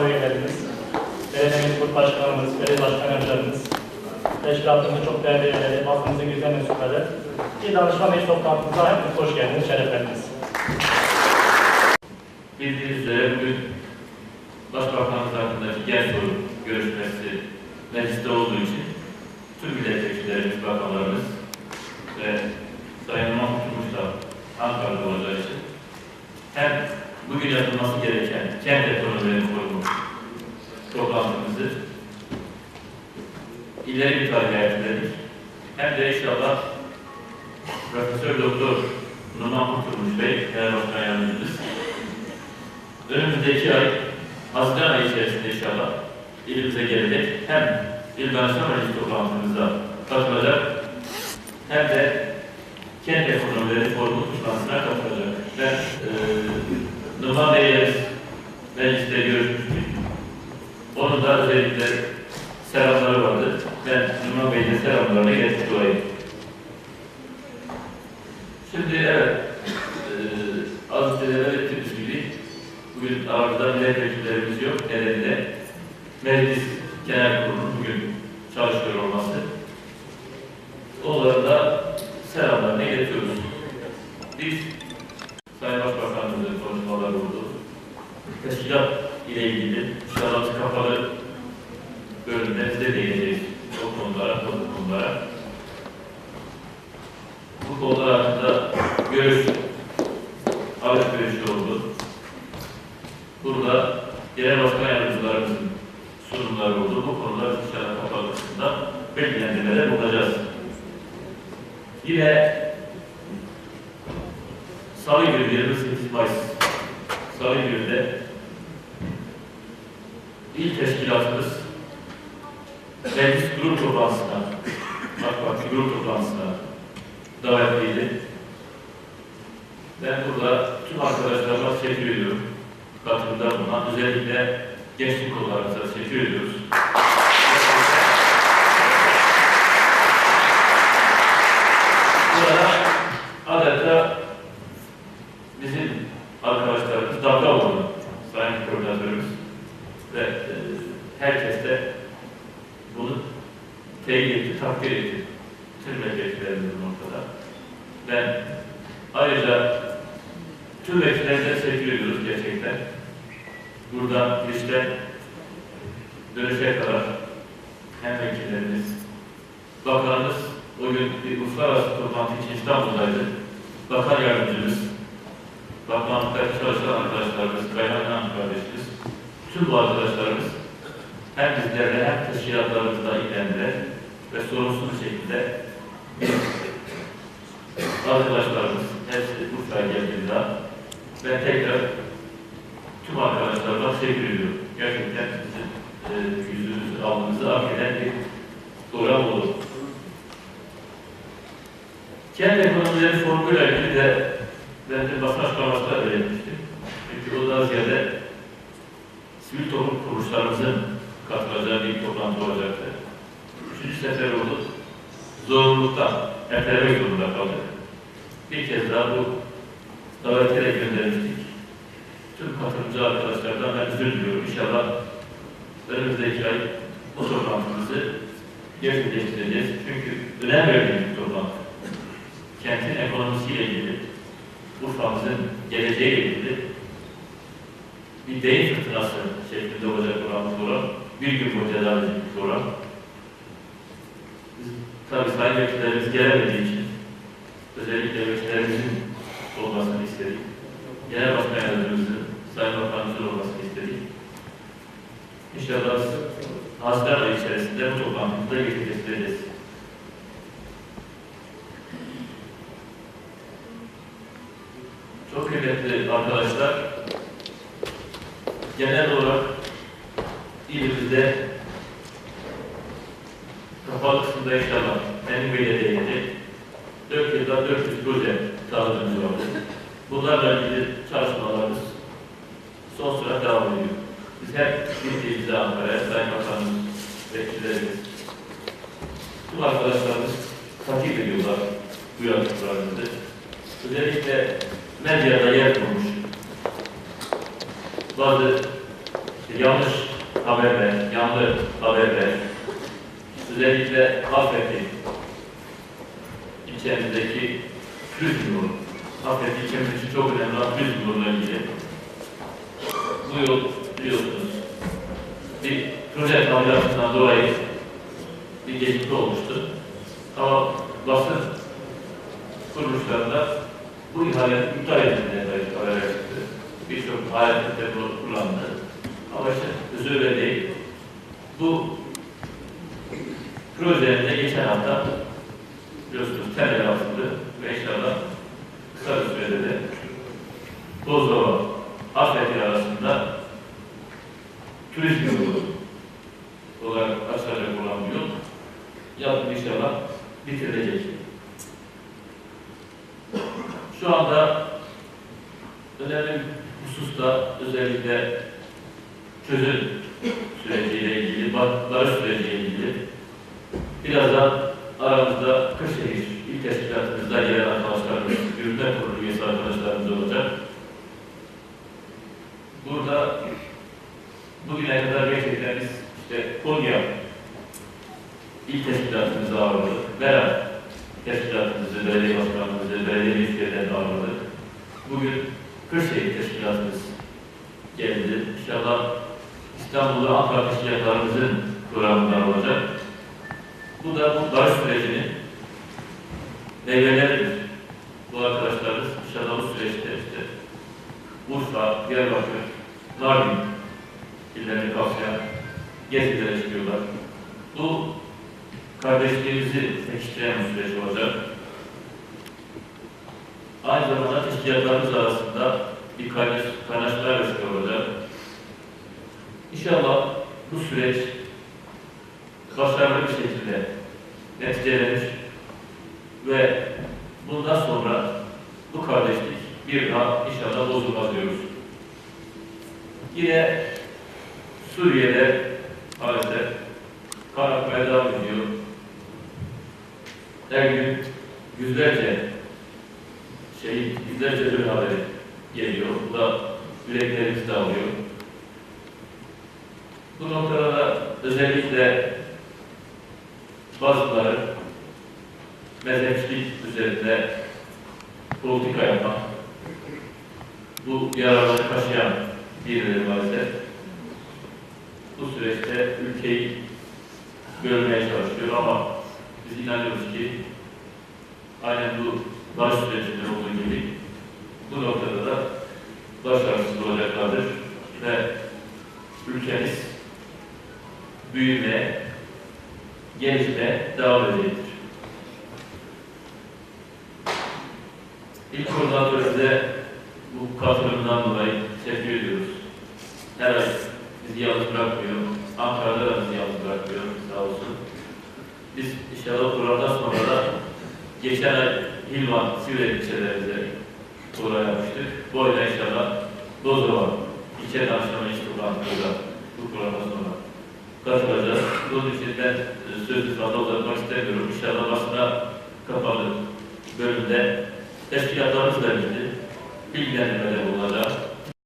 geldiniz. Belediyemiz Grup Başkanımız, Belediye Başkan Yardımcılarımız, Teşkilatımızın çok değerli üyeleri, basınımızın güzel mensupları, bir danışma meclis toplantımıza hepiniz hoş geldiniz, şereflendiniz. Bildiğiniz üzere bugün Başbakanlık hakkındaki genel soru görüşmesi mecliste olduğu için tüm milletvekillerimiz, bakanlarımız ve Sayın Mahmut da Ankara'da olacağı için hem bugün yapılması gereken kent ekonomi toplantımızı ileri bir tarihe erteledik. Hem de inşallah Profesör Doktor Numan Kurtulmuş Bey, Genel Başkan Yardımcımız, önümüzdeki ay, Haziran ayı içerisinde inşallah ilimize gelecek. Hem İl Danışma Meclisi toplantımıza katılacak, hem de kent ekonomileri reformu toplantısına katılacak. Ben e, Numan Bey'le mecliste görüşmüştük. Onun da özellikle selamları vardı. Ben Numan Bey'in selamlarını iletmiş olayım. Şimdi evet, e, az önce de belirttiğimiz gibi bugün aramızda milletvekillerimiz yok. Elinde meclis genel kurulunun Konular hakkında görüş alışverişi oldu. Burada genel başkan yardımcılarımızın sunumları oldu. Bu konular inşallah kapalı kısmında bilgilendirmeler bulacağız. Yine Salı günü 28 Mayıs Salı günü il teşkilatımız meclis grup toplantısına AK Parti grup toplantısına davetliydi. Ben burada tüm arkadaşlarıma teşekkür ediyorum. Katılımda bulunan özellikle gençlik kollarımıza teşekkür ediyoruz. Burada adeta bizim arkadaşlarımız damga oldu. Sayın Koordinatörümüz ve e, herkes de bunu teyit etti, takdir etti. Bu noktada. Ben ayrıca tüm vekillerimize teşekkür ediyoruz gerçekten. Burada işte dönüşe kadar hem vekillerimiz, bakanımız o gün bir uluslararası toplantı için İstanbul'daydı. Bakan yardımcımız, bakanlıktaki çalışan arkadaşlarımız, kaymakam kardeşimiz, tüm bu arkadaşlarımız hem bizlerle hem teşkilatlarımızla ilgilendiler ve sorunsuz bir şekilde arkadaşlarımız hepsi Urfa'ya geldiğinde ben tekrar tüm arkadaşlarıma teşekkür ediyorum. Gerçekten sizin e, yüzünüzü, alnınızı hak bir program oldu. Kendi ekonomileri formuyla ilgili de ben de basın açıklamasında öğretmiştim. Çünkü o da ziyade sivil toplum kuruluşlarımızın katılacağı bir toplantı olacaktı. Üçüncü sefer oldu. Zorunluluktan ertelemek zorunda kaldık. Bir kez daha bu davetiyle göndermiştik. Tüm katılımcı arkadaşlardan ben özür diliyorum. İnşallah önümüzdeki ay bu toplantımızı gerçekleştireceğiz. Çünkü önem verdiğimiz bir toplantı. Kentin ekonomisiyle ilgili, Urfa'mızın geleceğiyle ilgili bir beyin fırtınası şeklinde olacak olan program. Bir gün boyunca devam edecek program. Biz, tabii sayın vekillerimiz gelemediği için özellikle vekillerimizin olmasını istedik. Genel Başkan Yardımcımızın, Sayın Bakanımızın olmasını istedik. İnşallah Haziran ayı içerisinde bu toplantımızda gerçekleştireceğiz. Çok kıymetli arkadaşlar, genel olarak ilimizde kapalı kısımda inşallah benim 4 yılda 400 proje dağıtımız vardı. Bunlarla ilgili çalışmalarımız son süre devam ediyor. Biz hep gittiğimizde Ankara'ya, Sayın Bakanımız, vekillerimiz, tüm arkadaşlarımız takip ediyorlar bu yaptıklarımızı. Özellikle medyada yer bulmuş bazı yanlış haberler, yanlı haberler, özellikle Afet'i, ilçemizdeki turizm yolu, Afet ilçemiz için çok önemli turizm yoluna ilgili. Bu yol biliyorsunuz bir proje kalacağından dolayı bir gecikme olmuştu. Ama basın kuruluşlarında bu ihale iptal edildiğine dair haberler çıktı. Birçok ayetlerde bunu kullandı. Ama işte özü değil. Bu projenin de geçen hafta biliyorsunuz temel atıldı ve inşallah kısa bir sürede de Bozova, Afet arasında turizm yolu olarak açılacak olan bu yol yapım inşallah bitirilecek. Şu anda önemli hususta özellikle çözüm süreciyle ilgili, bar- barış süreciyle ilgili birazdan aramızda Kırşehir İl Teşkilatımızda gelen arkadaşlarımız, yürütme kurulu üyesi arkadaşlarımız olacak. Burada kadar gerçekten işte Konya İl Teşkilatımızı ağırladık. Beren Teşkilatımızı, belediye başkanımızı, belediye müşterilerini ağırladık. Bugün Kırşehir Teşkilatımız geldi. İnşallah İstanbul'da Ankara Teşkilatlarımızın programından olacak. Bu da bu barış sürecinin meyveleridir. Bu arkadaşlarımız inşallah bu süreçte işte Urfa, Diyarbakır, Mardin illerini kapsayan gezilere çıkıyorlar. Bu kardeşliğimizi pekiştiren bir süreç olacak. Aynı zamanda teşkilatlarımız arasında bir kaynaş, kaynaşmalar vesile olacak. İnşallah bu süreç başarılı bir şekilde neticelenir ve bundan sonra bu kardeşlik bir daha inşallah bozulmaz diyoruz. Yine Suriye'de maalesef kan akmaya devam ediyor. Her gün yüzlerce şey, yüzlerce ölüm haberi geliyor. Bu da yüreklerimizi dağılıyor. Bu noktada da özellikle bazıları mezhepçilik üzerinde politika yapan, bu yaraları taşıyan birileri maalesef bu süreçte ülkeyi bölmeye çalışıyor ama biz inanıyoruz ki aynen bu barış sürecinde olduğu gibi bu noktada da başarısız olacaklardır ve ülkemiz büyümeye, gelişmeye devam edecektir. İlk koordinatörümüze bu katılımından dolayı teşekkür ediyoruz. Her ay bizi yalnız bırakmıyor. Ankara'da da bizi yalnız bırakmıyor sağ olsun. Biz inşallah programdan sonra da geçen ay Hilvan, Sivri ilçelerimize program yapmıştık. Bu ayda inşallah Bozova ilçe danışmanı iş toplantımıza bu programdan sonra katılacağız. Bunun için ben e, sözü fazla uzatmak istemiyorum. İnşallah basına kapalı bölümde teşkilatlarımızla ilgili bilgilendirmeler olacak.